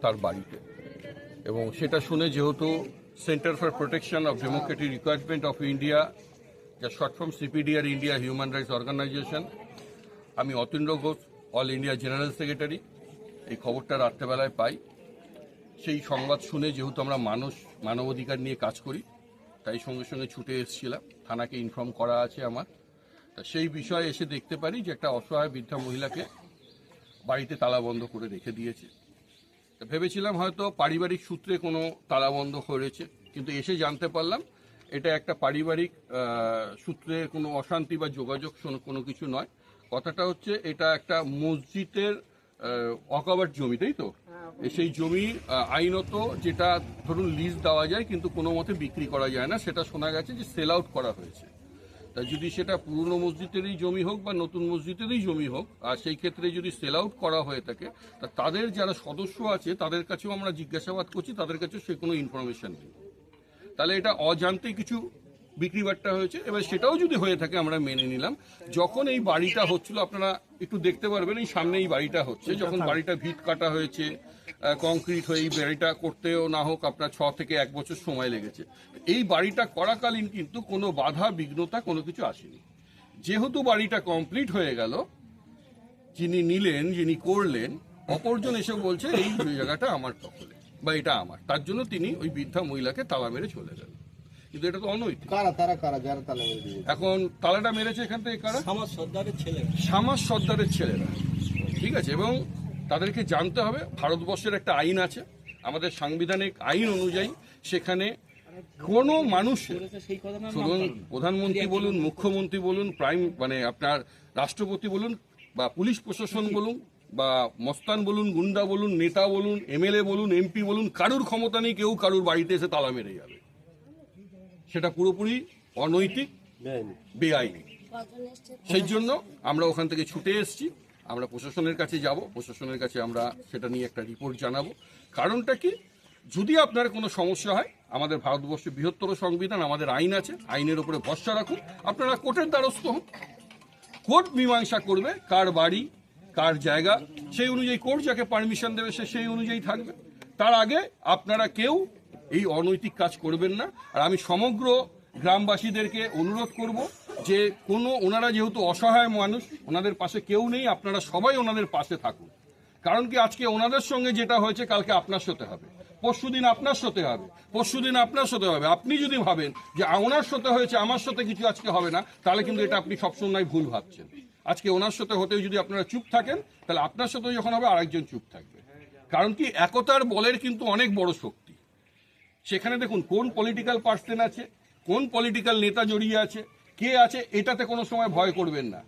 তার বাড়িতে। এবং সেটা শুনে যেহেতু centre for protection of democratic requirement of India, যা short form CPDR India human rights organisation, আমি Atindra Ghosh, all India general secretary, এই খবরটা রাত্রেবেলায় পাই। সেই সংবাদ শুনে যেহেতু আমরা মানুষ, মানবাধিকার নিয়ে কাজ করি, তাই সঙ্গে সঙ্গে ছুটে এসেছিলাম। থানাকে ইনফর্ম করা আছে আমার। তা সেই বিষয়ে এসে দেখতে পারি যে একটা অসহায় বৃদ্ধা মহিলাকে বাড়িতে তালাবন্ধ করে রেখে দিয়েছে। ভেবেছিলাম হয়তো পারিবারিক সূত্রে কোনো তালাবন্ধ হয়েছে কিন্তু এসে জানতে পারলাম এটা একটা পারিবারিক সূত্রে কোনো অশান্তি বা যোগাযোগ কোনো কিছু নয়। কথাটা হচ্ছে এটা একটা মসজিদের অকাবার জমি তাই তো? সেই জমি আইনত যেটা ধরুন লিজ দেওয়া যায় কিন্তু কোনো মতে বিক্রি করা যায় না। সেটা শোনা গেছে যে সেল আউট করা হয়েছে। যদি সেটা পুরনো মসজিদেরই জমি হোক বা নতুন মসজিদেরই জমি হোক আর সেই ক্ষেত্রে যদি সেল আউট করা হয়ে থাকে তা তাদের যারা সদস্য আছে তাদের কাছেও আমরা জিজ্ঞাসাবাদ করছি তাদের কাছেও সে কোনো ইনফরমেশন নেই। তাহলে এটা অজান্তে কিছু বিক্রি বাট্টা হয়েছে। এবার সেটাও যদি হয়ে থাকে আমরা মেনে নিলাম। যখন এই বাড়িটা হচ্ছিল আপনারা একটু দেখতে পারবেন এই সামনে এই বাড়িটা হচ্ছে। যখন বাড়িটা ভিত কাটা হয়েছে কংক্রিট হয়ে এই বাড়িটা করতেও না হোক আপনার ছ থেকে এক বছর সময় লেগেছে। এই বাড়িটা করাকালীন কিন্তু কোনো বাধা বিঘ্নতা কোনো কিছু আসেনি। যেহেতু বাড়িটা কমপ্লিট হয়ে গেল যিনি নিলেন যিনি করলেন অপরজন এসে বলছে এই জায়গাটা আমার দখলে বা এটা আমার। তার জন্য তিনি ওই বৃদ্ধা মহিলাকে তালা মেরে চলে গেল কিন্তু এটা তো অনৈতিক। কারা তারা কারা যারা তালা মেরে এখন তালাটা মেরেছে এখান থেকে কারা? আমার সর্দারের ছেলে সামাজ সর্দারের ছেলেরা। ঠিক আছে? এবং তাদেরকে জানতে হবে ভারতবর্ষের একটা আইন আছে আমাদের সাংবিধানিক আইন অনুযায়ী সেখানে কোনো শুধু প্রধানমন্ত্রী বলুন মুখ্যমন্ত্রী বলুন প্রাইম মানে আপনার রাষ্ট্রপতি বলুন বা পুলিশ প্রশাসন বলুন বা মস্তান বলুন গুন্ডা বলুন নেতা বলুন এমএলএ বলুন এমপি বলুন কারুর ক্ষমতা নেই কেউ কারুর বাড়িতে এসে তালা মেরে যাবে। সেটা পুরোপুরি অনৈতিক বেআইনি। সেই জন্য আমরা ওখান থেকে ছুটে এসেছি। আমরা প্রশাসনের কাছে যাব, প্রশাসনের কাছে আমরা সেটা নিয়ে একটা রিপোর্ট জানাব। কারণটা কি? যদি আপনার কোনো সমস্যা হয়, আমাদের ভারতবর্ষের বৃহত্তর সংবিধান, আমাদের আইন আছে, আইনের উপরে ভরসা রাখুন। আপনারা কোর্টের দ্বারস্থ হন। কোর্ট মীমাংসা করবে কার বাড়ি, কার জায়গা, সেই অনুযায়ী কোর্ট যাকে পারমিশন দেবে, সে সেই অনুযায়ী থাকবে। তার আগে আপনারা কেউ এই অনৈতিক কাজ করবেন না। আর আমি সমগ্র গ্রামবাসীদেরকে অনুরোধ করব যে কোনো ওনারা যেহেতু অসহায় মানুষ, ওনাদের পাশে কেউ নেই, আপনারা সবাই ওনাদের পাশে থাকুন। কারণ কি, আজকে ওনাদের সঙ্গে যেটা হয়েছে, কালকে আপনার সাথে হবে। পরশু দিন আপনার সাথে হবে। পরশু দিন আপনার সাথে হবে। আপনি যদি ভাবেন যে ওনার সাথে হয়েছে, আমার সাথে কিছু আজকে হবে না, তাহলে কিন্তু এটা আপনি সবসময় ভুল ভাবছেন। আজকে ওনার সাথে হতেও যদি আপনারা চুপ থাকেন, তাহলে আপনার সাথেও যখন হবে, আরেকজন চুপ থাকবে। কারণ কি, একতার বলের কিন্তু অনেক বড় শক্তি। সেখানে দেখুন, কোন পলিটিক্যাল পার্সন আছে, কোন পলিটিক্যাল নেতা জড়িয়ে আছে কে আছে এটাতে কোনো সময় ভয় করবেন না।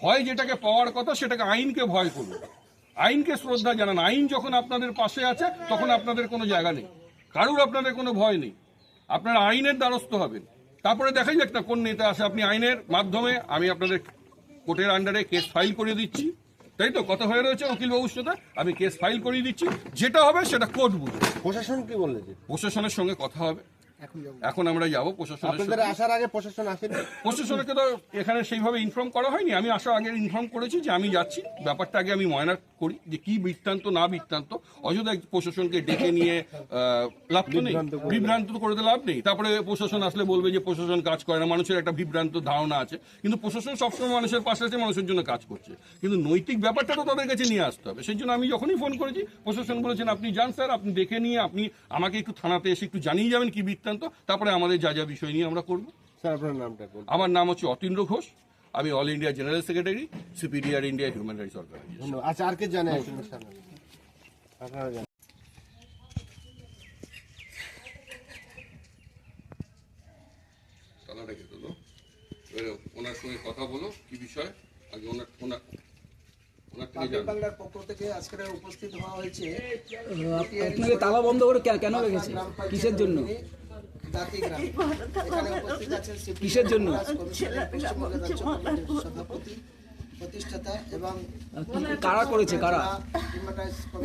ভয় যেটাকে পাওয়ার কথা সেটাকে আইনকে ভয় করুন আইনকে শ্রদ্ধা জানান। আইন যখন আপনাদের পাশে আছে তখন আপনাদের কোনো জায়গা নেই। কারুর আপনাদের কোনো ভয় নেই। আপনারা আইনের দ্বারস্থ হবেন। তারপরে দেখাই যাক না কোন নেতা আসে আপনি আইনের মাধ্যমে আমি আপনাদের কোর্টের আন্ডারে কেস ফাইল করে দিচ্ছি। তাই তো? কথা হয়ে রয়েছে উকিল সাথে। আমি কেস ফাইল করিয়ে দিচ্ছি। যেটা হবে সেটা কোর্ট বুঝবে। প্রশাসন কি বললে যে? প্রশাসনের সঙ্গে কথা হবে। এখন আমরা যাব প্রশাসনের আসার আগে প্রশাসন আসেনি? প্রশাসনকে তো এখানে সেইভাবে ইনফর্ম করা হয়নি। আমি আসার আগে ইনফর্ম করেছি যে আমি যাচ্ছি। ব্যাপারটা আগে আমি ময়না করি যে কি বৃত্তান্ত না বৃত্তান্ত। অযোধ্যা প্রশাসনকে ডেকে নিয়ে লাভ তো নেই। বিভ্রান্ত করে লাভ নেই। তারপরে প্রশাসন আসলে বলবে যে প্রশাসন কাজ করে না। মানুষের একটা বিভ্রান্ত ধারণা আছে। কিন্তু প্রশাসন সবসময় মানুষের পাশে আছে মানুষের জন্য কাজ করছে। কিন্তু নৈতিক ব্যাপারটা তো তাদের কাছে নিয়ে আসতে হবে। সেই জন্য আমি যখনই ফোন করেছি প্রশাসন বলেছেন আপনি যান স্যার আপনি দেখে নিয়ে আপনি আমাকে একটু থানাতে এসে একটু জানিয়ে যাবেন কি বৃত্তান্ত তারপরে আমাদের যা যা বিষয় নিয়ে আমরা করব। স্যার আপনার নামটা বলুন। আমার নাম হচ্ছে অতীন্দ্র ঘোষ আমি all India general secretary CPDR India human rights organisation. আচ্ছা আর কে জানে আপনারা জানেন। ওনার সঙ্গে কথা বলো কি বিষয়? আগে ওনার ওনার ওনার থেকে পাবলিক জানো বাংলার পক্ষ থেকে আজকে উপস্থিত হওয়া হয়েছে। আপনাকে তালা বন্ধ করে কেন রেখেছে? কিসের জন্য? কিসের জন্য? সভাপতি প্রতিষ্ঠাতা এবং কারা করেছে? কারা?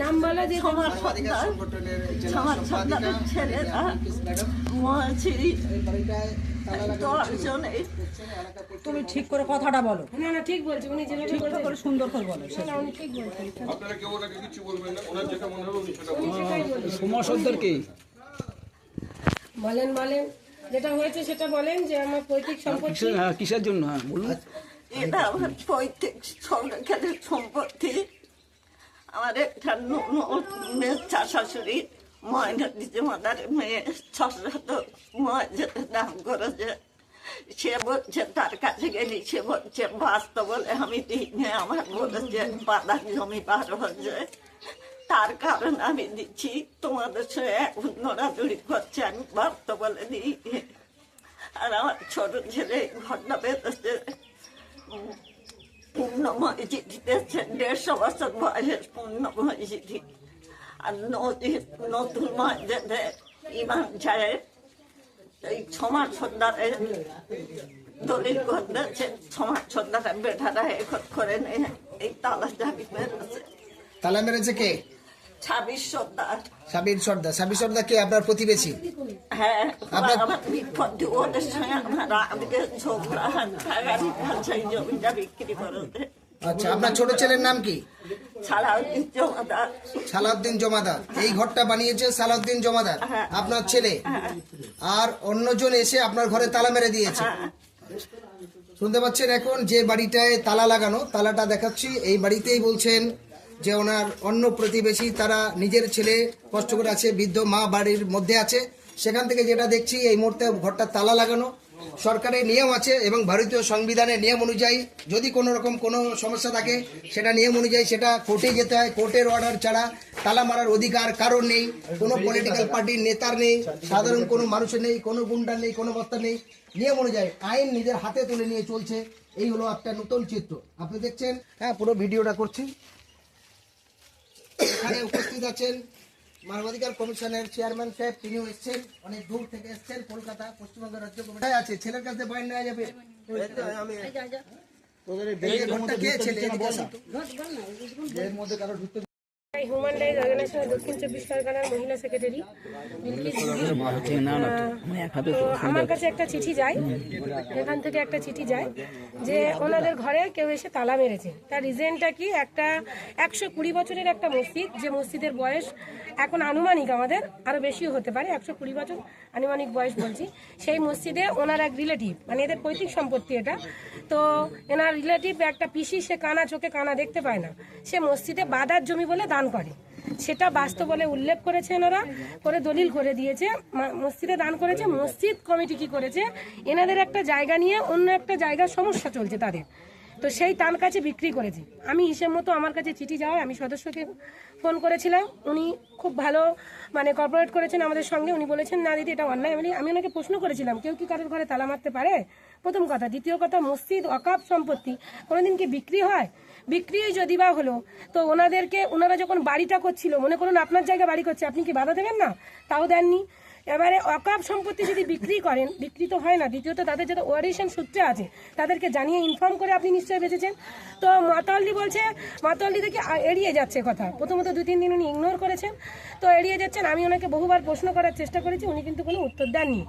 নাম বলো যে সংগঠনের সমাজ ছেলেরা। তুমি ঠিক করে কথাটা বলো। না না ঠিক বলছে। উনি যেভাবে ঠিক করে সুন্দর করে বলো। না, উনি ঠিক বলছেন। আপনারা কেউ ওনাকে কিছু বলবেন না? ওনার যেটা মনে হবে উনি সেটা সেটাই কে বলেন বলেন। যেটা হয়েছে সেটা বলেন যে আমার পৈতৃক সম্পত্তি কিসের হ্যাঁ, কিসের জন্য? হ্যাঁ বলুন। এটা আমার পৈতৃক সংরক্ষণের সম্পত্তি। আমার একটা মেয়ে শাশুড়ি ময়না জমাদার মেয়ে ছশত যেতে দাম করেছে। সে বলছে তার কাছে গেলি সে বলছে বাস্তব বলে আমি দিনে আমার বলেছে বাদার জমি পার হচ্ছে তার কারণ আমি দিচ্ছি। তোমাদের সঙ্গে এখন নড়াচড়ি করছে আমি বাস্তব বলে দিই। আর আমার ছোট ছেলে ঘটনা পেতেছে পূর্ণময় চিঠি দিয়েছে, দেড়শো বছর বয়সের পূর্ণময় চিঠি। আর নদীর নতুন মসজিদে ইমাম সাহেব এই সমাজ সন্ধ্যারে দলিল করতেছে সমাজ সন্ধ্যাটা বেঠারা একত করে নিয়ে এই তালা চাবি তালা মেরেছে কে? ছাব্বিশ সাবির সর্দার। সাবির সর্দার কে? আপনার প্রতিবেশী? হ্যাঁ আপনার- আমার বিপদ ওদের সঙ্গে আমার আজকে ঝগড়া হাতাগাড়ি সেই জমিটা বিক্রি করতে আচ্ছা আপনার ছোট ছেলের নাম কি? সালাউদ্দিন জমাদার। সালাউদ্দিন জমাদার। এই ঘরটা বানিয়েছে সালাউদ্দিন জমাদার আপনার ছেলে। আর অন্যজন এসে আপনার ঘরে তালা মেরে দিয়েছে। শুনতে পাচ্ছেন এখন যে বাড়িটায় তালা লাগানো তালাটা দেখাচ্ছি। এই বাড়িতেই বলছেন যে ওনার অন্য প্রতিবেশী, তারা নিজের ছেলে কষ্ট করে আছে, বৃদ্ধ মা বাড়ির মধ্যে আছে। সেখান থেকে যেটা দেখছি, এই মুহূর্তে ঘরটা তালা লাগানো। সরকারের নিয়ম আছে এবং ভারতীয় সংবিধানের নিয়ম অনুযায়ী যদি কোনো রকম কোনো সমস্যা থাকে, সেটা নিয়ম অনুযায়ী সেটা কোর্টে যেতে হয়। কোর্টের অর্ডার ছাড়া তালা মারার অধিকার কারণ নেই, কোনো পলিটিক্যাল পার্টির নেতার নেই, সাধারণ কোনো মানুষের নেই, কোনো গুন্ডার নেই, কোনো বস্তার নেই। নিয়ম অনুযায়ী আইন নিজের হাতে তুলে নিয়ে চলছে। এই হলো একটা নতুন চিত্র। আপনি দেখছেন? হ্যাঁ পুরো ভিডিওটা করছি। এখানে উপস্থিত আছেন মানবাধিকার কমিশনের চেয়ারম্যান সাহেব তিনিও এসছেন অনেক দূর থেকে এসছেন কলকাতা পশ্চিমবঙ্গের রাজ্য কমিটি আছে ছেলের কাছে বয়ান নেওয়া যাবে। এই ঘরটা কে ছেলে। এর মধ্যে কারও ঢুকতে হিউম্যান রাইটস অর্গানাইজেশন দক্ষিণ চব্বিশ পরগনার মহিলা সেক্রেটারি বিলকিস বিবি। না না আমি এক হাতে তো আমার কাছে একটা চিঠি যায় এখান থেকে একটা চিঠি যায় যে ওনাদের ঘরে কেউ এসে তালা মেরেছে। তার রিজনটা কি? একটা একশো কুড়ি বছরের একটা মসজিদ যে মসজিদের বয়স এখন আনুমানিক আমাদের আরও বেশিও হতে পারে একশো কুড়ি বছর আনুমানিক বয়স বলছি। সেই মসজিদে ওনার এক রিলেটিভ মানে এদের পৈতৃক সম্পত্তি এটা। তো এনার রিলেটিভ একটা পিসি সে কানা চোখে কানা দেখতে পায় না। সে মসজিদে বাদার জমি বলে দান করে। সেটা বাস্তব বলে উল্লেখ করেছে এনারা করে দলিল করে দিয়েছে। মসজিদে দান করেছে, মসজিদ কমিটি কি করেছে, এনাদের একটা জায়গা নিয়ে অন্য একটা জায়গার সমস্যা চলছে তাদের। তো সেই তার কাছে বিক্রি করেছে। আমি হিসেব মতো আমার কাছে চিঠি যাওয়ায় আমি সদস্যকে ফোন করেছিলাম। উনি খুব ভালো মানে কর্পোরেট করেছেন আমাদের সঙ্গে। উনি বলেছেন, না দিদি, এটা অন্যায়। আমি আমি ওনাকে প্রশ্ন করেছিলাম, কেউ কি কারোর ঘরে তালা মারতে পারে? প্রথম কথা। দ্বিতীয় কথা, মসজিদ অকাপ সম্পত্তি, কোনোদিন কি বিক্রি হয়? বিক্রি যদি বা হলো, তো ওনাদেরকে, ওনারা যখন বাড়িটা করছিল, মনে করুন আপনার জায়গায় বাড়ি করছে, আপনি কি বাধা দেবেন না? তাও দেননি। এবারে অকাপ সম্পত্তি যদি বিক্রি করেন, বিক্রি তো হয় না, দ্বিতীয়ত তাদের যাতে ওয়ারিশন সূত্রে আছে, তাদেরকে জানিয়ে ইনফর্ম করে আপনি নিশ্চয়ই বেঁচেছেন। তো মাতাল্লি বলছে মাতাল্লি থেকে এড়িয়ে যাচ্ছে কথা। প্রথমত দুই, তিন দিন উনি ইগনোর করেছেন। তো এড়িয়ে যাচ্ছেন, আমি ওনাকে বহুবার প্রশ্ন করার চেষ্টা করেছি, উনি কিন্তু কোনো উত্তর দেননি।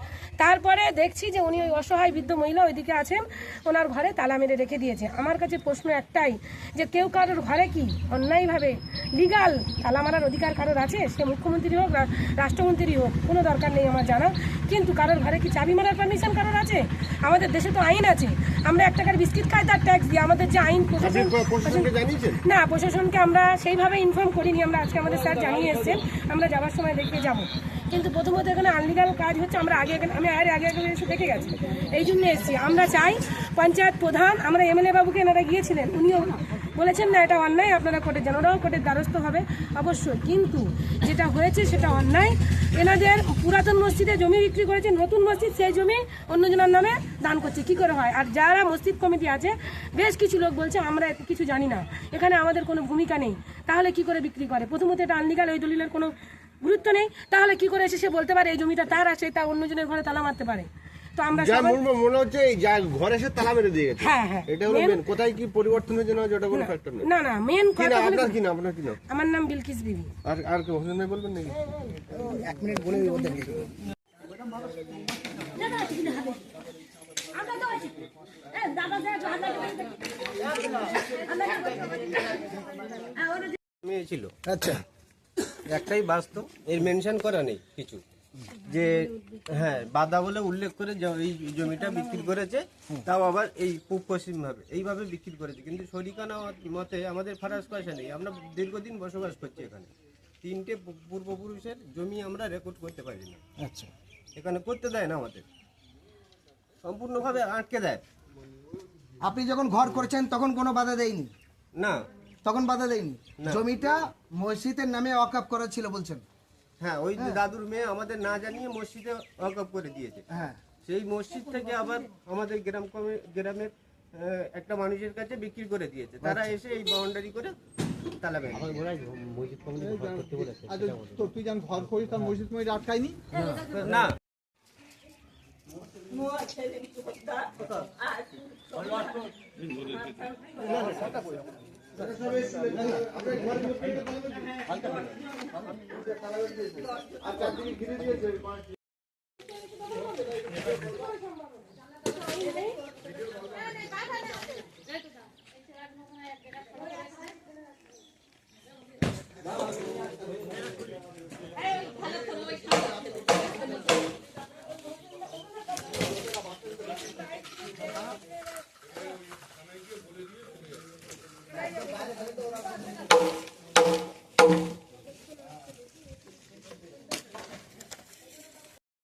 তারপরে দেখছি যে উনি ওই অসহায় বৃদ্ধ মহিলা ওইদিকে আছেন, ওনার ঘরে তালা মেরে রেখে দিয়েছে। আমার কাছে প্রশ্ন একটাই, যে কেউ কারোর ঘরে কি অন্যায়ভাবে লিগাল তালা মারার অধিকার কারোর আছে? সে মুখ্যমন্ত্রী হোক রাষ্ট্রমন্ত্রী হোক, কোনো দরকার নেই আমার জানা কিন্তু কারোর ঘরে কি চাবি মারার পারমিশন কারোর আছে? আমাদের দেশে তো আইন আছে। আমরা এক টাকার বিস্কিট খাই তার ট্যাক্স দিই। আমাদের যে আইন প্রশাসন না প্রশাসনকে আমরা সেইভাবে ইনফর্ম করিনি। আমরা আজকে আমাদের স্যার জানিয়ে এসেছেন। আমরা যাওয়ার সময় দেখে যাব। কিন্তু প্রথমত এখানে আনলিগাল কাজ হচ্ছে। আমরা আগে এখানে- আমি আগে আগে আগে এসে দেখে গেছি। এই জন্য এসেছি। আমরা চাই পঞ্চায়েত প্রধান আমরা এমএলএ বাবুকে এনারা গিয়েছিলেন। উনিও বলেছেন না, এটা অন্যায়, আপনারা কোর্টে যান ওরাও কোর্টের দ্বারস্থ হবে, অবশ্যই। কিন্তু যেটা হয়েছে সেটা অন্যায়। এনাদের পুরাতন মসজিদে জমি বিক্রি করেছে, নতুন মসজিদ, সেই জমি অন্যজনের নামে দান করছে। কি করে হয়? আর যারা মসজিদ কমিটি আছে, বেশ কিছু লোক বলছে, আমরা কিছু জানি না। এখানে আমাদের কোনো ভূমিকা নেই। তাহলে কি করে বিক্রি করে? প্রথমত এটা আনলিগাল ওই দলিলের কোনো গুরুত্ব নেই। তাহলে কি করে এসে সে বলতে পারে, এই জমিটা তার আছে, তা অন্যজনের ঘরে তালা মারতে পারে? তো আমরা যা মনে মনে হচ্ছে এই যা ঘরে এসে তালা মেরে দিয়ে গেছে। হ্যাঁ হ্যাঁ। এটা হলো মেন কোথায় কি পরিবর্তন হয়েছে না যেটা কোনো ফ্যাক্টর নেই। না না মেন কথা হলো আপনার কি না আপনার কি না? আমার নাম বিলকিস বিবি। আর আর কি হোসেন ভাই বলবেন নাকি? এক মিনিট বলে দিই ওদেরকে মেয়ে ছিল। আচ্ছা। একটাই বাস্তব এর মেনশন করা নেই কিছু। যে হ্যাঁ বাদা বলে উল্লেখ করে যে এই জমিটা বিক্রি করেছে তাও আবার এই পূব পশ্চিম ভাবে এইভাবে বিক্রি করেছে। কিন্তু শরিকানা মতে আমাদের ফারাস পয়সা নেই আমরা দীর্ঘদিন বসবাস করছি এখানে। তিনটে পূর্বপুরুষের জমি আমরা রেকর্ড করতে পারি না। আচ্ছা। এখানে করতে দেয় না আমাদের। সম্পূর্ণভাবে আটকে দেয়। আপনি যখন ঘর করেছেন তখন কোনো বাধা দেয়নি? না। তখন বাধা দেয়নি। জমিটা মসজিদের নামে অকাপ করা ছিল বলছেন? হ্যাঁ ওই দাদুর মেয়ে আমাদের না জানিয়ে মসজিদে ওয়াকআপ করে দিয়েছে হ্যাঁ সেই মসজিদ থেকে আবার আমাদের গ্রাম কমে- গ্রামের একটা মানুষের কাছে বিক্রি করে দিয়েছে তারা এসে এই বাউন্ডারি করে তালা বেঁধে তো তুই যখন ঘর করিস তার মসজিদ মসজিদ আটকায়নি না আর চারদিকে ঘিরে